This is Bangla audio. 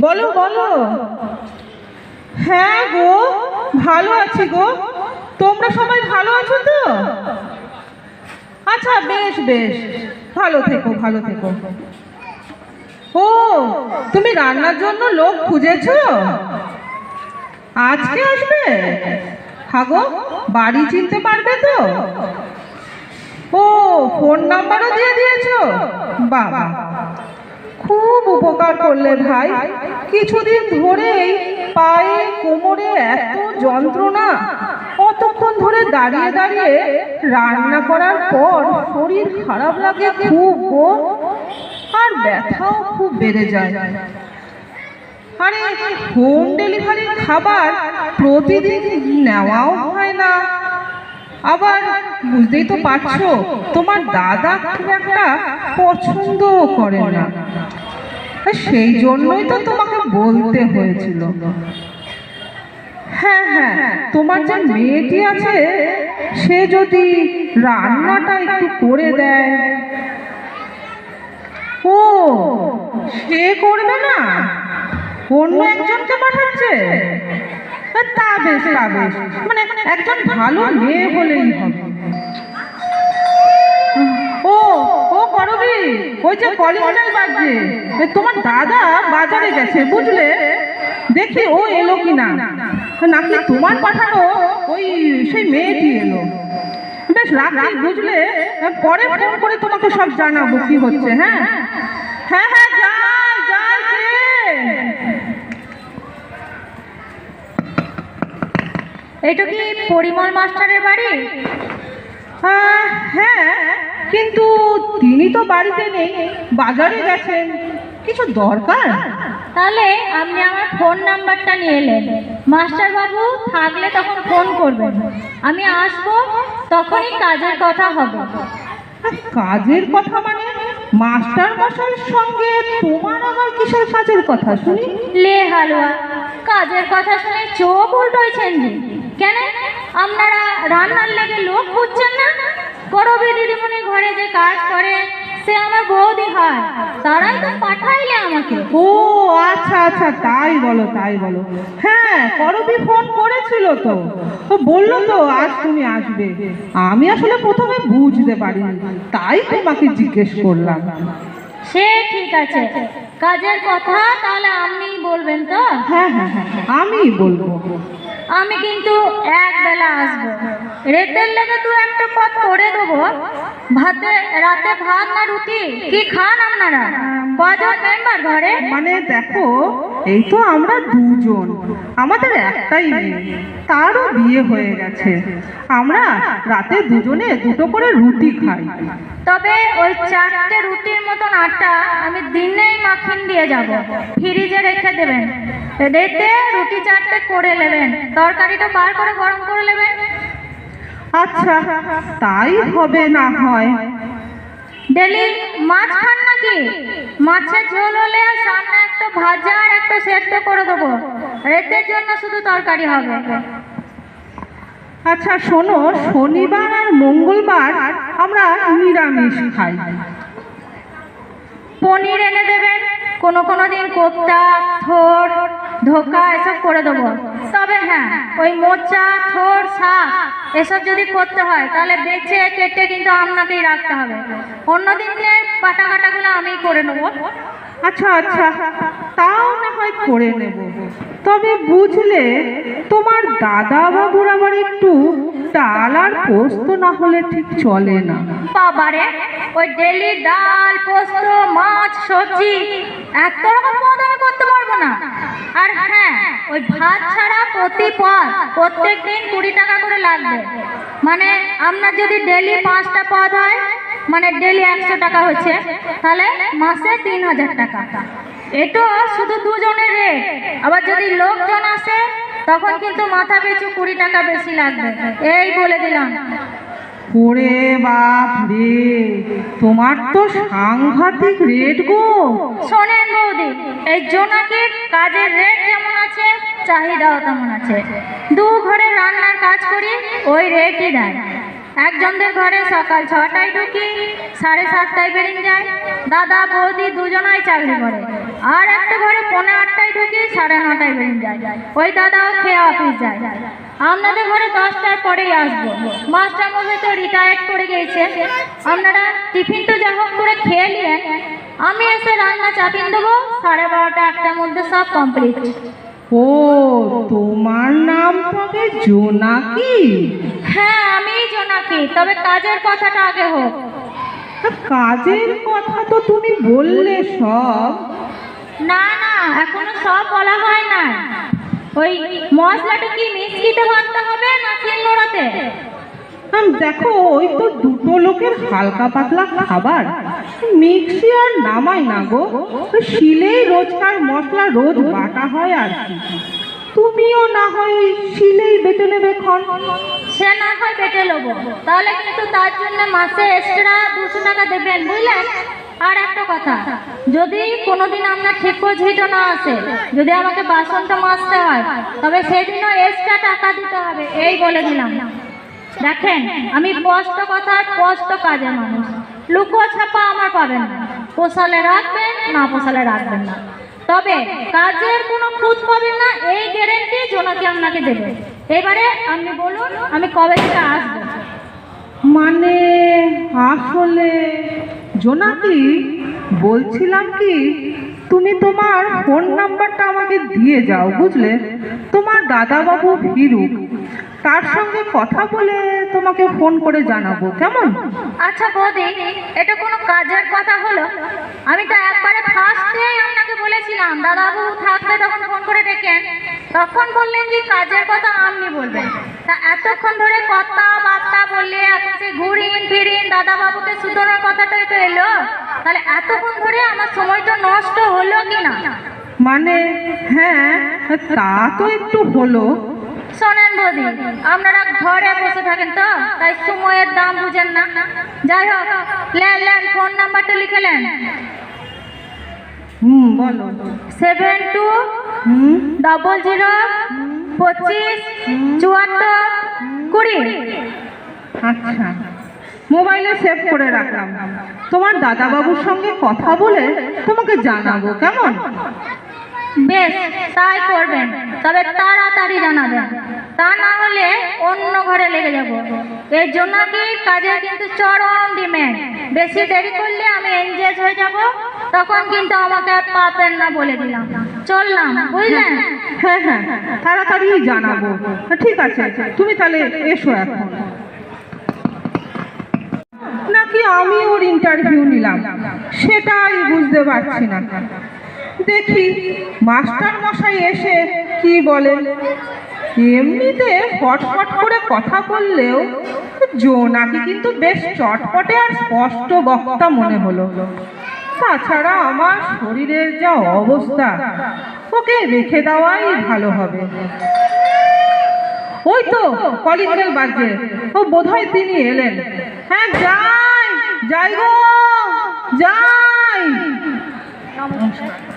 বলো বলো। হ্যাঁ গো, ভালো আছি গো। তোমরা সবাই ভালো আছো তো? আচ্ছা বেশ বেশ। ভালো থেকো ভালো থেকো। ও, তুমি রান্নার জন্য লোক খুঁজেছো? আজকে আসবে? হাগো বাড়ি চিনতে পারবে তো? ও ফোন নাম্বারও দিয়ে দিয়েছ? বাবা খুব উপকার করলে ভাই। কিছুদিন ধরেই পায়ে, কোমরে এত যন্ত্রণা। কতক্ষণ ধরে দাঁড়িয়ে দাঁড়িয়ে রান্না করার পর শরীর খারাপ লাগে খুব গো। আর ব্যথাও খুব বেড়ে যায়। আরে হোম ডেলিভারির খাবার প্রতিদিন নেওয়াও হয় না। আবার বুঝতেই তো পারছ, তোমার দাদা খুব একটা পছন্দও করে না। সেই জন্যই তো তোমাকে বলতে হয়েছিল। হ্যাঁ হ্যাঁ তোমার যে মেয়েটি আছে, সে যদি রান্নাটা একটু করে দেয়। ও, সে করবে না? অন্য একজনকে পাঠাচ্ছে? তা বেশ তা বেশ। মানে একজন ভালো মেয়ে হলেই হবে। ওই যে কলিং বেল বাজছে তোমার দাদা বাজারে গেছে বুঝলে? দেখি ও এলো কি না নাকি তোমার পাঠানো ওই সেই মেয়েটি এলো। বেশ রাখি বুঝলে? পরে ফোন করে তোমাকে সব জানাব কি হচ্ছে হ্যাঁ? হ্যাঁ হ্যাঁ যাই যাই। এটা কি পরিমল মাস্টারের বাড়ি? হ্যাঁ। কিন্তু তিনি তো বাড়িতে নেই বাজারে গেছেন। কিছু দরকার? তাহলে আপনি আমার ফোন নাম্বারটা নিয়ে এলেন। মাস্টার বাবু থাকলে তখন ফোন করবেন। আমি আসব তখনই কাজের কথা হবে। কাজের কথা মানে মাস্টার মশাইয়ের সঙ্গে তোমার আবার কিসের কাজের কথা শুনি? লে হালুয়া কাজের কথা শুনে চোখ উল্টোইছেন যে কেন? আপনারা রান্নার লেগে লোক খুঁজছেন না? দিদিমণি ঘরে যে কাজ করে সে আমার বৌদি হয়। তারাই তো পাঠাইলে আমাকে। ও আচ্ছা আচ্ছা তাই বলো তাই বলো। হ্যাঁ করবি ফোন করেছিল তো। ও বলল তো আজ তুমি আসবে। আমি আসলে প্রথমে বুঝতে পারিনি তাই তোমাকে জিজ্ঞেস করলাম। সে ঠিক আছে। কাজের কথা তাহলে আপনিই বলবেন তো? হ্যাঁ হ্যাঁ হ্যাঁ আমিই বলব। আমি কিন্তু এক বেলা আসব। রেতের লেগে দু একটা পথ করে দেবো। ভাতে, রাতে ভাত না রুটি, কি খান আপনারা? কজন মেম্বার ঘরে? মানে দেখো এই তো আমরা দুজন। আমাদের একটাই মেয়ে। তারও বিয়ে হয়ে গেছে। আমরা রাতে দুজনে দুটো করে রুটি খাই। তবে ওই চারটে রুটির মতন আটা আমি দিনেই মাখিন দিয়ে যাব। ফ্রিজে রেখে দেবেন। রেতে রুটি চারটে করে নেবেন। তরকারিটা বার করে গরম করে নেবেন। আচ্ছা তাই হবে না হয়। ডেলি মাছ খান নাকি? মাছের ঝোল হলে আর সামনে একটা ভাজা আর একটা সেদ্ধ করে দেবো। রেতের জন্য শুধু তরকারি হবে। আচ্ছা শোনো শনিবার আর মঙ্গলবার আমরা নিরামিষ খাই। পনির এনে দেবেন কোনো কোনো দিন কোপ্তা থোর ধোকা এসব করে দেবো। তবে হ্যাঁ ওই মোচা থোর শাক এসব যদি করতে হয় তাহলে বেছে কেটে কিন্তু আপনাকেই রাখতে হবে। অন্য দিনের কাটা কাটাগুলো আমিই করে নেব। আচ্ছা আচ্ছা তাও না হয় করে নেব। তবে বুঝলে তোমার দাদা বাবুর আবার একটু ডাল আর পোস্ত না হলে ঠিক চলে না। বাবারে ওই ডেলি ডাল পোস্ত মাছ সবজি এত রকম পদ আমি করতে পারব না আর হ্যাঁ ওই ভাত ছাড়া প্রতি পদ প্রত্যেক দিন কুড়ি টাকা করে লাগবে। মানে আপনার যদি ডেলি পাঁচটা পদ হয় মানে ডেলি একশো টাকা হচ্ছে, তাহলে মাসে তিন হাজার টাকা। এটা শুধু দুজনের রেট আবার যদি লোকজন আসে, তখন কিন্তু মাথা পিছু কুড়ি টাকা বেশি লাগবে। এই বলে দিলাম। ওরে বাপ রে তোমার তো সাংঘাতিক রেট গো। শোনেন বৌদি, এই জোনাকির কাজের রেট যেমন আছে? চাহিদাও তেমন আছে। দু ঘরে রান্নার কাজ করি, ওই রেটই দেয়। একজনদের ঘরে সকাল ছটায় ঢুকি, সাড়ে সাতটায় বেরিয়ে যায় দাদা, বৌদি দুজনাই চাকরি করে। আর একটা ঘরে পৌনে আটটায় ঢুকি, সাড়ে নটায় বেরিয়ে যায় ওই দাদাও খেয়ে অফিস যায়। আপনাদের ঘরে দশটার পরেই আসব। মাস্টার মশাই তো রিটায়ার্ড করে গিয়েছে আপনারা টিফিন তো যা হোক করে খেয়ে নিলেন আমি এসে রান্না চাপিয়ে দেবো, সাড়ে বারোটা একটার মধ্যে সব কমপ্লিট ও তোমার নাম তবে জোনাকি। হ্যাঁ আমি জোনাকি তবে কাজের কথাটা আগে হোক। কাজের কথা তো তুমি বললে সব। না না এখনও সব বলা হয় না। ওই মশলাটা কি মিক্সিতে ভাজতে হবে না শিলনোড়াতে আম, দেখো ওই তো দুটো লোকের হালকা পাতলা খাবার। মিক্সি আর নামাই না গো। শিলেই রোজকার মশলা রোজ বাটা হয় আর কি। তুমিও না হয় শিলেই বেটে নেবে খন সে না হয় বেটে নেব। তাহলে কিন্তু তার জন্য মাসে এক্সট্রা দুশো টাকা দেবেন বুঝলেন আর একটা কথা যদি কোনোদিন আপনার ঠিক ঝিটো না আসে যদি আমাকে বাসনটা মাজতে হয় তবে সেদিনও এক্সট্রা টাকা দিতে হবে এই বলে দিলাম। দেখেন, আমি স্পষ্ট কথা, স্পষ্ট কাজের মানুষ। লুকো ছাপা আমার পাবেন না। পোষালে রাখবেন, না পোষালে রাখবেন না। তবে কাজের কোনো খুঁত পাবেন না, এই গ্যারেন্টি জোনাকি আপনাকে দেবে। এবারে আপনি বলুন, আমি কবে থেকে আসব? মানে আসলে জোনাকি, বলছিলাম কি, তুমি তোমার ফোন নাম্বারটা আমাকে দিয়ে যাও, বুঝলে? তোমার দাদাবাবু ফিরুক। তার সঙ্গে কথা বলে তোমাকে ফোন করে জানাব কেমন? আচ্ছা বৌদি এটা কোনো কাজের কথা হলো? আমি তো একবারে ফার্স্টেই আপনাকে বলেছিলাম দাদাবু থাকবে তখন ফোন করে ডেকেন। তখন বললেন যে কাজের কথা আপনি বলবেন। তা এতক্ষণ ধরে কথা বার্তা বললে এখন সে ঘুরিন ফিরিন দাদাবাবুকে সুতরার কথাটাই তো এলো। তাহলে এতক্ষণ ধরে আমার সময়টা নষ্ট হলো কি না মানে হ্যাঁ তা তো একটু হলো। শোনেন বৌদি আপনারা ঘরে বসে থাকেন তো তাই সময়ের দাম বুঝেন না। যাই হোক লেন লেন ফোন নাম্বারটা লিখে নেন হুম বলো। সেভেন টু ডবল জিরো পঁচিশ চুয়াত্তর কুড়ি। আচ্ছা। মোবাইলে সেভ করে রাখলাম। তোমার দাদাবাবুর সঙ্গে কথা বলে তোমাকে জানাব কেমন? বেশ, তাই করবেন। তবে তাড়াতাড়ি জানাবেন। তা না হলে অন্য ঘরে লেগে যাব। এর জন্য কি কাজে কিন্তু চরম ডিমেন্ড। বেশি দেরি করলে আমি এনগেজ হয়ে যাব। তখন কিন্তু আমাকে পাবেন না বলে দিলাম। চললাম, বুঝলেন? হ্যাঁ হ্যাঁ তাড়াতাড়ি জানাব। ঠিক আছে, তুমি তাহলে এসো এখন। নাকি আমি ওর ইন্টারভিউ নিলাম? সেটাই বুঝতে পারছি না। দেখি মাস্টার মশাই এসে কি বলে এমনিতে ফটফট করে কথা বললেও জোনাকি কিন্তু বেশ চটপটে আর স্পষ্ট বক্তা মনে হলো। তাছাড়া আমার শরীরের যা অবস্থা, ওকে রেখে দেওয়াই ভালো হবে। ওই তো কলিং বাজছে ও বোধহয় তিনি এলেন। হ্যাঁ যাই যাই গো, যাই। নমস্কার